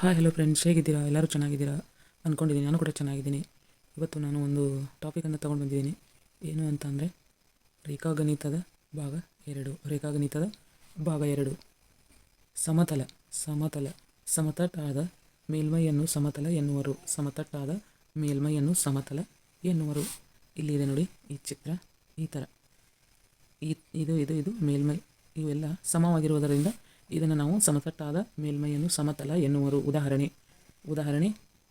Hi hello friends ಹೇಗಿದ್ದೀರಾ? ಎಲ್ಲರೂ ಚೆನ್ನಾಗಿದ್ದೀರಾ? ಅಂದ್ಕೊಂಡಿದ್ದೀನಿ ನಾನು ಕೂಡ ಚೆನ್ನಾಗಿದ್ದೀನಿ. ಇವತ್ತು ನಾನು ಒಂದು ಟಾಪಿಕನ್ನು ತೊಗೊಂಡು ಬಂದಿದ್ದೀನಿ. ಏನು ಅಂತ ಅಂದರೆ, ರೇಖಾಗಣಿತದ ಭಾಗ ಎರಡು. ರೇಖಾಗಣಿತದ ಭಾಗ ಎರಡು. ಸಮತಲ ಸಮತಲ, ಸಮತಟ್ಟಾದ ಮೇಲ್ಮೈಯನ್ನು ಸಮತಲ ಎನ್ನುವರು. ಸಮತಟ್ಟಾದ ಮೇಲ್ಮೈಯನ್ನು ಸಮತಲ ಎನ್ನುವರು. ಇಲ್ಲಿದೆ ನೋಡಿ ಈ ಚಿತ್ರ, ಈ ಥರ ಈ, ಇದು ಇದು ಇದು ಮೇಲ್ಮೈ. ಇವೆಲ್ಲ ಸಮವಾಗಿರುವುದರಿಂದ ಇದನ್ನು ನಾವು ಸಮತಟ್ಟಾದ ಮೇಲ್ಮೈಯನ್ನು ಸಮತಲ ಎನ್ನುವರು. ಉದಾಹರಣೆ ಉದಾಹರಣೆ,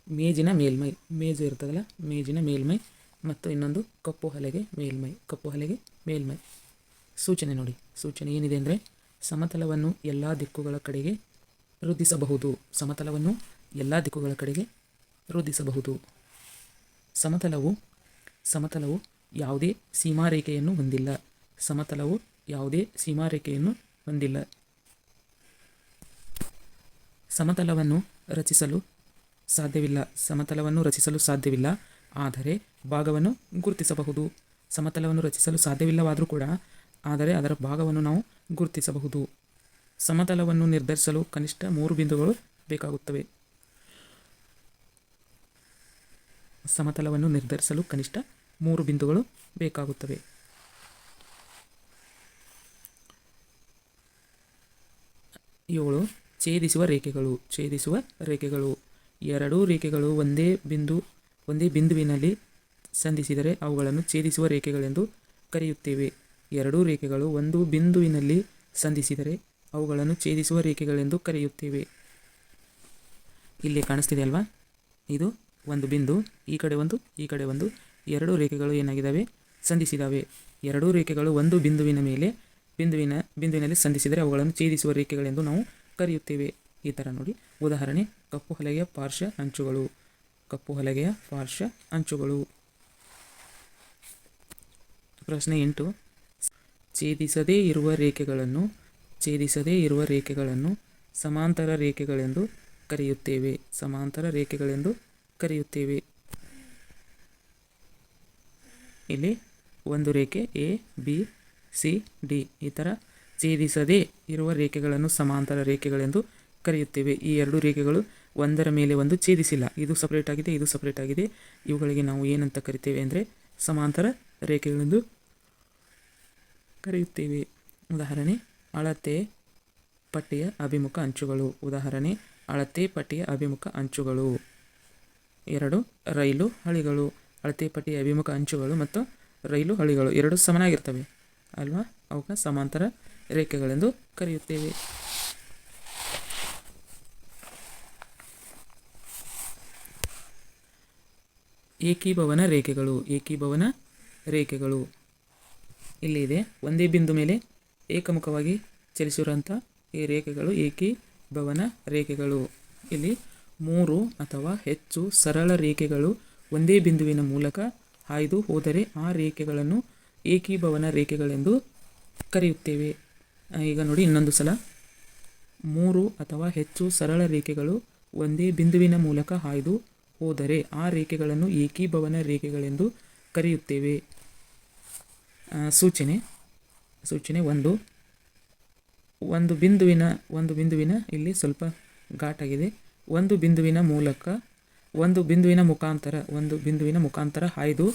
ಮೇಜಿನ ಮೇಲ್ಮೈ. ಮೇಜು ಇರ್ತದಲ್ಲ, ಮೇಜಿನ ಮೇಲ್ಮೈ ಮತ್ತು ಇನ್ನೊಂದು ಕಪ್ಪು ಹಲೆಗೆ ಮೇಲ್ಮೈ, ಕಪ್ಪು ಹಲೆಗೆ ಮೇಲ್ಮೈ. ಸೂಚನೆ ನೋಡಿ, ಸೂಚನೆ ಏನಿದೆ ಅಂದರೆ ಸಮತಲವನ್ನು ಎಲ್ಲ ದಿಕ್ಕುಗಳ ಕಡೆಗೆ ವೃದ್ಧಿಸಬಹುದು. ಸಮತಲವನ್ನು ಎಲ್ಲ ದಿಕ್ಕುಗಳ ಕಡೆಗೆ ವೃದ್ಧಿಸಬಹುದು. ಸಮತಲವು ಸಮತಲವು ಯಾವುದೇ ಸೀಮಾರೇಖೆಯನ್ನು ಹೊಂದಿಲ್ಲ. ಸಮತಲವು ಯಾವುದೇ ಸೀಮಾರೇಖೆಯನ್ನು ಹೊಂದಿಲ್ಲ. ಸಮತಲವನ್ನು ರಚಿಸಲು ಸಾಧ್ಯವಿಲ್ಲ. ಸಮತಲವನ್ನು ರಚಿಸಲು ಸಾಧ್ಯವಿಲ್ಲ. ಆದರೆ ಭಾಗವನ್ನು ಗುರುತಿಸಬಹುದು. ಸಮತಲವನ್ನು ರಚಿಸಲು ಸಾಧ್ಯವಿಲ್ಲವಾದರೂ ಕೂಡ ಆದರೆ ಅದರ ಭಾಗವನ್ನು ನಾವು ಗುರುತಿಸಬಹುದು. ಸಮತಲವನ್ನು ನಿರ್ಧರಿಸಲು ಕನಿಷ್ಠ ಮೂರು ಬಿಂದುಗಳು ಬೇಕಾಗುತ್ತವೆ. ಸಮತಲವನ್ನು ನಿರ್ಧರಿಸಲು ಕನಿಷ್ಠ ಮೂರು ಬಿಂದುಗಳು ಬೇಕಾಗುತ್ತವೆ. ಏಳು. ಛೇದಿಸುವ ರೇಖೆಗಳು. ಛೇದಿಸುವ ರೇಖೆಗಳು. ಎರಡೂ ರೇಖೆಗಳು ಒಂದೇ ಬಿಂದು, ಒಂದೇ ಬಿಂದುವಿನಲ್ಲಿ ಸಂಧಿಸಿದರೆ ಅವುಗಳನ್ನು ಛೇದಿಸುವ ರೇಖೆಗಳೆಂದು ಕರೆಯುತ್ತೇವೆ. ಎರಡೂ ರೇಖೆಗಳು ಒಂದು ಬಿಂದುವಿನಲ್ಲಿ ಸಂಧಿಸಿದರೆ ಅವುಗಳನ್ನು ಛೇದಿಸುವ ರೇಖೆಗಳೆಂದು ಕರೆಯುತ್ತೇವೆ. ಇಲ್ಲಿ ಕಾಣಿಸ್ತಿದೆ ಅಲ್ವಾ? ಇದು ಒಂದು ಬಿಂದು, ಈ ಕಡೆ ಒಂದು, ಈ ಕಡೆ ಒಂದು. ಎರಡೂ ರೇಖೆಗಳು ಏನಾಗಿದ್ದಾವೆ? ಸಂಧಿಸಿದಾವೆ ಎರಡೂ ರೇಖೆಗಳು ಒಂದು ಬಿಂದುವಿನ ಮೇಲೆ, ಬಿಂದುವಿನ, ಬಿಂದುವಿನಲ್ಲಿ ಸಂಧಿಸಿದರೆ ಅವುಗಳನ್ನು ಛೇದಿಸುವ ರೇಖೆಗಳೆಂದು ನಾವು ಕರೆಯುತ್ತೇವೆ. ಈ ಥರ ನೋಡಿ. ಉದಾಹರಣೆ, ಕಪ್ಪು ಹಲಗೆಯ ಪಾರ್ಶ್ವ ಅಂಚುಗಳು. ಕಪ್ಪು ಹಲಗೆಯ ಪಾರ್ಶ್ವ ಅಂಚುಗಳು. ಪ್ರಶ್ನೆ ಎಂಟು. ಛೇದಿಸದೇ ಇರುವ ರೇಖೆಗಳನ್ನು, ಛೇದಿಸದೇ ಇರುವ ರೇಖೆಗಳನ್ನು ಸಮಾಂತರ ರೇಖೆಗಳೆಂದು ಕರೆಯುತ್ತೇವೆ. ಸಮಾಂತರ ರೇಖೆಗಳೆಂದು ಕರೆಯುತ್ತೇವೆ. ಇಲ್ಲಿ ಒಂದು ರೇಖೆ ಎ ಬಿ ಸಿ ಡಿ ಈ ಥರ ಛೇದಿಸದೇ ಇರುವ ರೇಖೆಗಳನ್ನು ಸಮಾಂತರ ರೇಖೆಗಳೆಂದು ಕರೆಯುತ್ತೇವೆ. ಈ ಎರಡು ರೇಖೆಗಳು ಒಂದರ ಮೇಲೆ ಒಂದು ಛೇದಿಸಿಲ್ಲ. ಇದು ಸಪರೇಟ್ ಆಗಿದೆ, ಇದು ಸಪ್ರೇಟ್ ಆಗಿದೆ. ಇವುಗಳಿಗೆ ನಾವು ಏನಂತ ಕರಿತೇವೆ ಅಂದರೆ ಸಮಾಂತರ ರೇಖೆಗಳೆಂದು ಕರೆಯುತ್ತೇವೆ. ಉದಾಹರಣೆ, ಅಳತೆ ಪಟ್ಟಿಯ ಅಭಿಮುಖ ಅಂಚುಗಳು. ಉದಾಹರಣೆ, ಅಳತೆ ಪಟ್ಟಿಯ ಅಭಿಮುಖ ಅಂಚುಗಳು. ಎರಡು ರೈಲು ಹಳಿಗಳು. ಅಳತೆ ಪಟ್ಟಿಯ ಅಭಿಮುಖ ಅಂಚುಗಳು ಮತ್ತು ರೈಲು ಹಳಿಗಳು. ಎರಡು ಸಮನಾಗಿರ್ತವೆ. ಅಲ್ವಾ? ಅವುಗಳ ಸಮಾಂತರ ರೇಖೆಗಳೆಂದು ಕರೆಯುತ್ತೇವೆ. ಏಕೀಭವನ ರೇಖೆಗಳು ಏಕೀಭವನ ರೇಖೆಗಳು. ಇಲ್ಲಿದೆ ಒಂದೇ ಬಿಂದು ಮೇಲೆ ಏಕಮುಖವಾಗಿ ಚಲಿಸಿರುವಂಥ ಈ ರೇಖೆಗಳು ಏಕೀಭವನ ರೇಖೆಗಳು. ಇಲ್ಲಿ ಮೂರು ಅಥವಾ ಹೆಚ್ಚು ಸರಳ ರೇಖೆಗಳು ಒಂದೇ ಬಿಂದುವಿನ ಮೂಲಕ ಹಾಯ್ದು ಹೋದರೆ ಆ ರೇಖೆಗಳನ್ನು ಏಕೀಭವನ ರೇಖೆಗಳೆಂದು ಕರೆಯುತ್ತೇವೆ. ಈಗ ನೋಡಿ ಇನ್ನೊಂದು ಸಲ. ಮೂರು ಅಥವಾ ಹೆಚ್ಚು ಸರಳ ರೇಖೆಗಳು ಒಂದೇ ಬಿಂದುವಿನ ಮೂಲಕ ಹಾಯ್ದು ಹೋದರೆ ಆ ರೇಖೆಗಳನ್ನು ಏಕೀಭವನ ರೇಖೆಗಳೆಂದು ಕರೆಯುತ್ತೇವೆ. ಸೂಚನೆ. ಸೂಚನೆ ಒಂದು. ಒಂದು ಬಿಂದುವಿನ ಒಂದು ಬಿಂದುವಿನ ಇಲ್ಲಿ ಸ್ವಲ್ಪ ಘಾಟಾಗಿದೆ ಒಂದು ಬಿಂದುವಿನ ಮೂಲಕ, ಒಂದು ಬಿಂದುವಿನ ಮುಖಾಂತರ, ಒಂದು ಬಿಂದುವಿನ ಮುಖಾಂತರ ಹಾಯ್ದು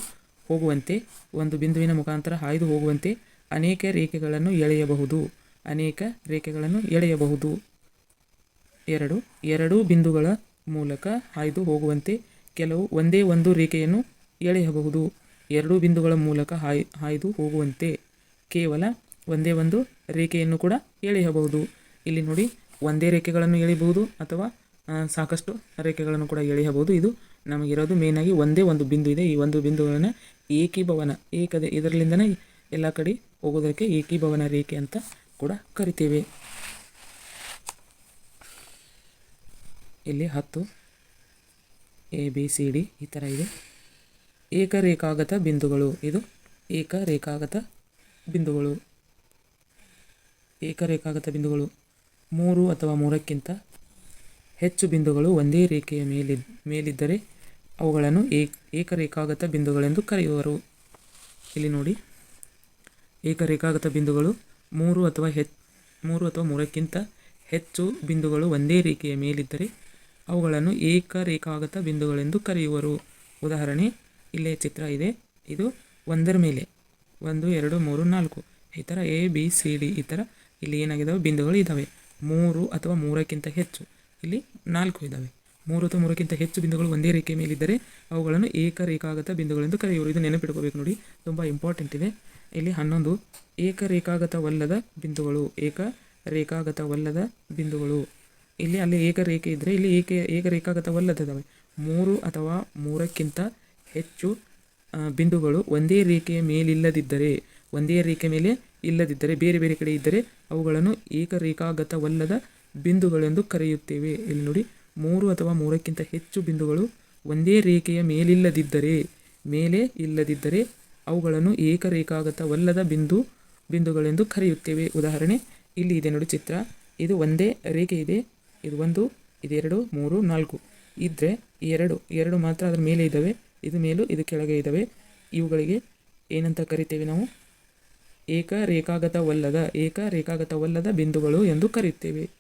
ಹೋಗುವಂತೆ, ಒಂದು ಬಿಂದುವಿನ ಮುಖಾಂತರ ಹಾಯ್ದು ಹೋಗುವಂತೆ ಅನೇಕ ರೇಖೆಗಳನ್ನು ಎಳೆಯಬಹುದು. ಅನೇಕ ರೇಖೆಗಳನ್ನು ಎಳೆಯಬಹುದು. ಎರಡು, ಎರಡೂ ಬಿಂದುಗಳ ಮೂಲಕ ಹಾಯ್ದು ಹೋಗುವಂತೆ ಕೆಲವು ಒಂದೇ ಒಂದು ರೇಖೆಯನ್ನು ಎಳೆಯಬಹುದು. ಎರಡು ಬಿಂದುಗಳ ಮೂಲಕ ಹಾಯ್, ಹಾಯ್ದು ಹೋಗುವಂತೆ ಕೇವಲ ಒಂದೇ ಒಂದು ರೇಖೆಯನ್ನು ಕೂಡ ಎಳೆಯಬಹುದು. ಇಲ್ಲಿ ನೋಡಿ, ಒಂದೇ ರೇಖೆಗಳನ್ನು ಎಳೆಯಬಹುದು ಅಥವಾ ಸಾಕಷ್ಟು ರೇಖೆಗಳನ್ನು ಕೂಡ ಎಳೆಯಬಹುದು. ಇದು ನಮಗಿರೋದು ಮೇಯ್ನಾಗಿ ಒಂದೇ ಒಂದು ಬಿಂದು ಇದೆ. ಈ ಒಂದು ಬಿಂದುಗಳನ್ನು ಏಕೀಭವನ, ಏಕದೆ ಇದರಲ್ಲಿಂದನೇ ಎಲ್ಲ ಕಡೆ ಹೋಗೋದಕ್ಕೆ ಏಕೀಭವನ ರೇಖೆ ಅಂತ ಕೂಡ ಕರಿತೀವಿ. ಇಲ್ಲಿ ಹತ್ತು, ಎ, ಬಿ, ಸಿ, ಡಿ ಈ ಥರ ಇದೆ. ಏಕರೇಖಾಗತ ಬಿಂದುಗಳು. ಇದು ಏಕರೇಖಾಗತ ಬಿಂದುಗಳು. ಏಕರೇಖಾಗತ ಬಿಂದುಗಳು. ಮೂರು ಅಥವಾ ಮೂರಕ್ಕಿಂತ ಹೆಚ್ಚು ಬಿಂದುಗಳು ಒಂದೇ ರೇಖೆಯ ಮೇಲಿ, ಮೇಲಿದ್ದರೆ ಅವುಗಳನ್ನು ಏಕ್ ಏಕರೇಖಾಗತ ಬಿಂದುಗಳೆಂದು ಕರೆಯುವರು. ಇಲ್ಲಿ ನೋಡಿ. ಏಕರೇಖಾಗತ ಬಿಂದುಗಳು ಮೂರು ಅಥವಾ ಹೆಚ್ ಮೂರು ಅಥವಾ ಮೂರಕ್ಕಿಂತ ಹೆಚ್ಚು ಬಿಂದುಗಳು ಒಂದೇ ರೇಖೆಯ ಮೇಲಿದ್ದರೆ ಅವುಗಳನ್ನು ಏಕರೇಖಾಗತ ಬಿಂದುಗಳೆಂದು ಕರೆಯುವರು. ಉದಾಹರಣೆ, ಇಲ್ಲೇ ಚಿತ್ರ ಇದೆ. ಇದು ಒಂದರ ಮೇಲೆ. ಒಂದು, ಎರಡು, ಮೂರು, ನಾಲ್ಕು. ಈ ಥರ ಎ, ಬಿ, ಸಿ, ಡಿ, ಈ ಥರ ಇಲ್ಲಿ ಏನಾಗಿದ್ದಾವೆ ಬಿಂದುಗಳು ಇದ್ದಾವೆ ಮೂರು ಅಥವಾ ಮೂರಕ್ಕಿಂತ ಹೆಚ್ಚು. ಇಲ್ಲಿ ನಾಲ್ಕು ಇದ್ದಾವೆ ಮೂರು ಅಥವಾ ಮೂರಕ್ಕಿಂತ ಹೆಚ್ಚು ಬಿಂದುಗಳು ಒಂದೇ ರೇಖೆ ಮೇಲಿದ್ದರೆ ಅವುಗಳನ್ನು ಏಕರೇಖಾಗತ ಬಿಂದುಗಳೆಂದು ಕರೆಯುವರು. ಇದು ನೆನಪಿಟ್ಕೋಬೇಕು ನೋಡಿ. ತುಂಬ ಇಂಪಾರ್ಟೆಂಟ್ ಇದೆ. ಇಲ್ಲಿ ಹನ್ನೊಂದು, ಏಕರೇಖಾಗತವಲ್ಲದ ಬಿಂದುಗಳು ಏಕ ರೇಖಾಗತವಲ್ಲದ ಬಿಂದುಗಳು. ಇಲ್ಲಿ ಅಲ್ಲಿ ಏಕರೇಖೆ ಇದ್ದರೆ ಇಲ್ಲಿ ಏಕೆ ಏಕರೇಖಾಗತವಲ್ಲದವೆ ಮೂರು ಅಥವಾ ಮೂರಕ್ಕಿಂತ ಹೆಚ್ಚು ಬಿಂದುಗಳು ಒಂದೇ ರೇಖೆಯ ಮೇಲಿಲ್ಲದಿದ್ದರೆ, ಒಂದೇ ರೇಖೆ ಮೇಲೆ ಇಲ್ಲದಿದ್ದರೆ, ಬೇರೆ ಬೇರೆ ಕಡೆ ಇದ್ದರೆ ಅವುಗಳನ್ನು ಏಕರೇಖಾಗತವಲ್ಲದ ಬಿಂದುಗಳೆಂದು ಕರೆಯುತ್ತೇವೆ. ಇಲ್ಲಿ ನೋಡಿ. ಮೂರು ಅಥವಾ ಮೂರಕ್ಕಿಂತ ಹೆಚ್ಚು ಬಿಂದುಗಳು ಒಂದೇ ರೇಖೆಯ ಮೇಲಿಲ್ಲದಿದ್ದರೆ, ಮೇಲೆ ಇಲ್ಲದಿದ್ದರೆ ಅವುಗಳನ್ನು ಏಕರೇಖಾಗತವಲ್ಲದ ಬಿಂದು, ಬಿಂದುಗಳೆಂದು ಕರೆಯುತ್ತೇವೆ. ಉದಾಹರಣೆ, ಇಲ್ಲಿ ಇದೆ ನೋಡಿ ಚಿತ್ರ. ಇದು ಒಂದೇ ರೇಖೆ ಇದೆ. ಇದು ಒಂದು, ಇದು ಎರಡು, ಮೂರು, ನಾಲ್ಕು. ಇದ್ದರೆ ಎರಡು ಎರಡು ಮಾತ್ರ ಅದರ ಮೇಲೆ ಇದ್ದಾವೆ. ಇದು ಮೇಲೂ, ಇದು ಕೆಳಗೆ ಇದ್ದಾವೆ. ಇವುಗಳಿಗೆ ಏನಂತ ಕರಿತೇವೆ ನಾವು? ಏಕರೇಖಾಗತವಲ್ಲದ ಏಕರೇಖಾಗತವಲ್ಲದ ಬಿಂದುಗಳು ಎಂದು ಕರೆಯುತ್ತೇವೆ.